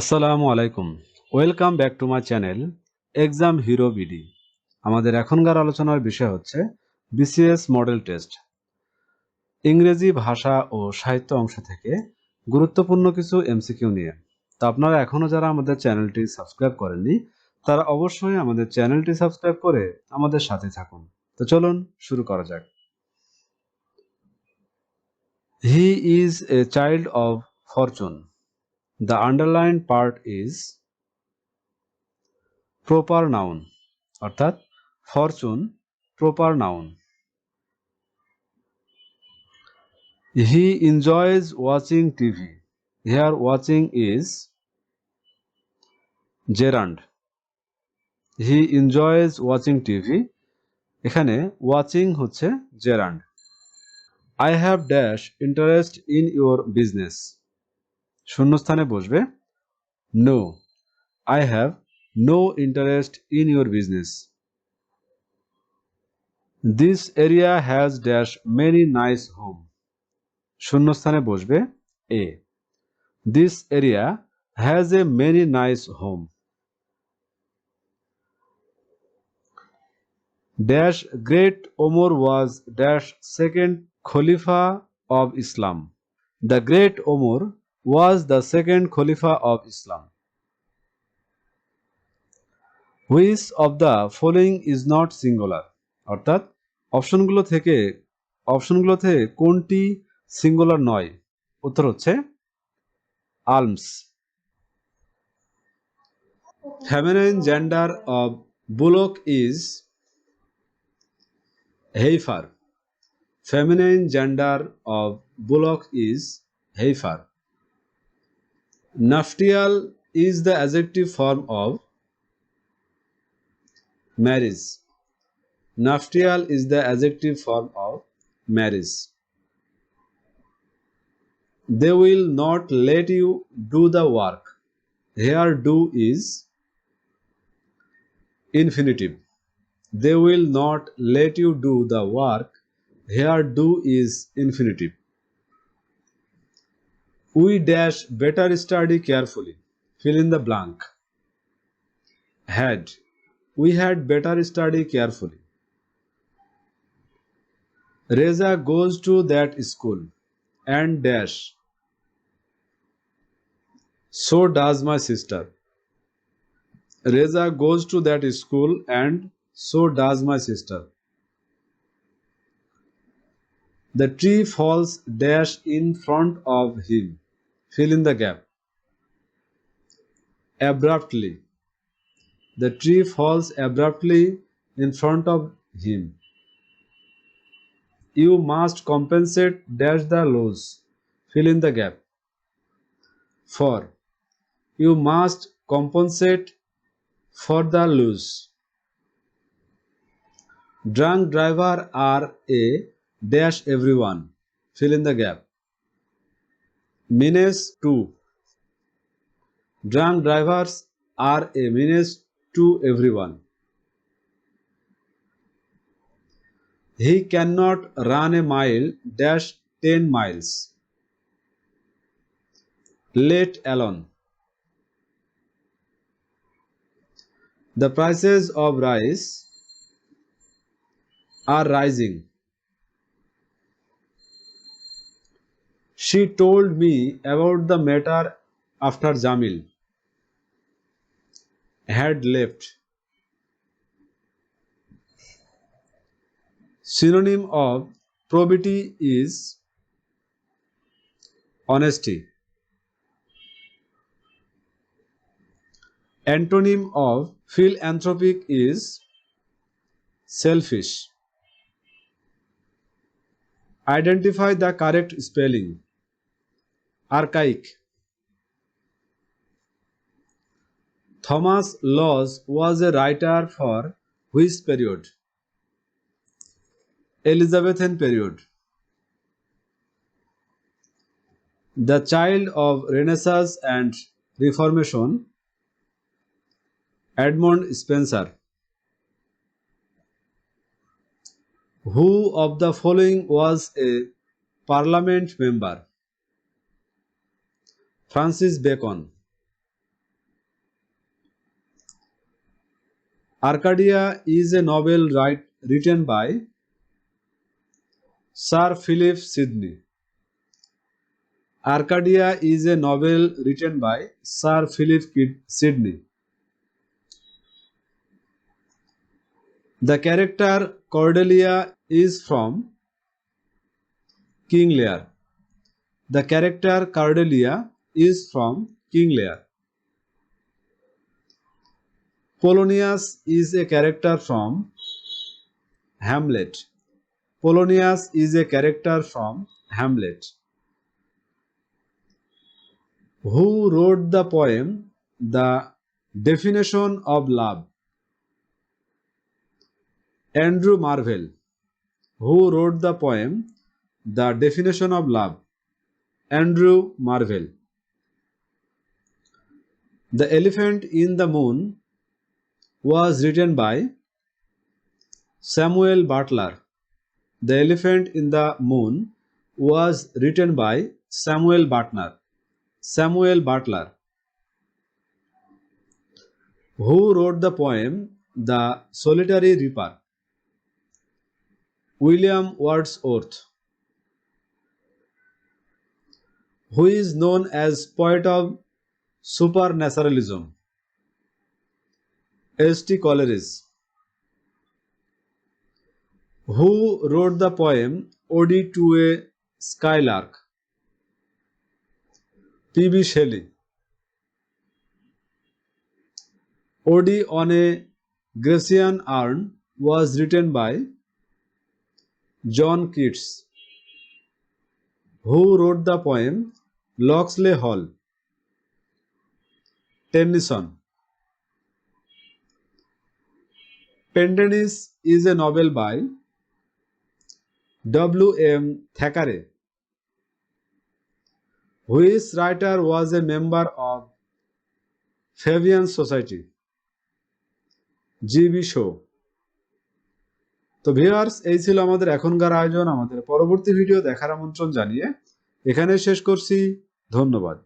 আসসালামু আলাইকুম। Welcome back to my channel exam hero BD. আমাদের এখনকার আলোচনার বিষয় হচ্ছে বিসিএস মডেল টেস্ট। ইংরেজি ভাষা ও সাহিত্য অংশ থেকে গুরুত্বপূর্ণ কিছু এমসিকিউ নিয়ে। তো আপনারা এখনও যারা আমাদের চ্যানেলটি সাবস্ক্রাইব করেননি, তারা অবশ্যই আমাদের চ্যানেলটি সাবস্ক্রাইব করে আমাদের সাথে থাকুন। তো চলুন শুরু করা যাক। He is a child of fortune The underlined part is proper noun, অর্থাৎ fortune proper noun he enjoys watching TV here watching is gerund he enjoys watching TV এখানে ওয়াচিং হচ্ছে gerund I have dash interest in your business শূন্যস্থানে বসবে। No I have no interest in your business this area has dash many nice home শূন্যস্থানে বসবে। A this area has a many nice home dash great Omar was dash second khalifa of Islam the great Omar was the second Khalifa of Islam. Which of the following is not singular? অর্থাৎ, অপশনগুলো থেকে অপশনগুলো থেকে কোনটি singular নয় উত্তর হচ্ছে alms feminine gender of bullock is heifer feminine gender of bullock is heifer Naftial is the adjective form of marriage. Naftial is the adjective form of marriage. They will not let you do the work. Here do is infinitive. They will not let you do the work. Here do is infinitive. We dash better study carefully. Fill in the blank. Had. We had better study carefully. Reza goes to that school and dash. So does my sister. Reza goes to that school and so does my sister. The tree falls dash in front of him. Fill in the gap. Abruptly. The tree falls abruptly in front of him. You must compensate dash the loss. Fill in the gap. For. You must compensate for the loss. Drunk driver are a dash everyone. Fill in the gap. Menace to. Drunk drivers are a menace to everyone. He cannot run a mile dash 10 miles. Let alone. The prices of rice are rising. She told me about the matter after Jamil had left. Synonym of probity is honesty. Antonym of philanthropic is selfish. Identify the correct spelling. Archaic. Thomas Laws was a writer for which period? Elizabethan period. The child of Renaissance and Reformation, Edmund Spencer. Who of the following was a parliament member? Francis Bacon Arcadia is a novel write written by Sir Philip Sidney Arcadia is a novel written by Sir Philip Sidney The character Cordelia is from King Lear. The character Cordelia is from King Lear. Polonius is a character from Hamlet. Polonius is a character from Hamlet. Who wrote the poem The Definition of Love? Andrew Marvell. Who wrote the poem The Definition of Love? Andrew Marvell. The Elephant in the Moon was written by Samuel Butler. The Elephant in the Moon was written by Samuel Butler. Samuel Butler. Who wrote the poem The Solitary Reaper? William Wordsworth. Who is known as poet of super naturalism S T Coleridge who wrote the poem ode to a skylark. P B Shelley. Ode on a Grecian urn was written by John Keats. Who wrote the poem Locksley Hall. Tennyson Pendennis is a novel by W M Thackeray whose writer was a member of Fabian society G B Shaw তো viewers এই ছিল আমাদের এখনকার আয়োজন, আমাদের পরবর্তী video দেখার আমন্ত্রণ জানিয়ে এখানে শেষ করছি। ধন্যবাদ।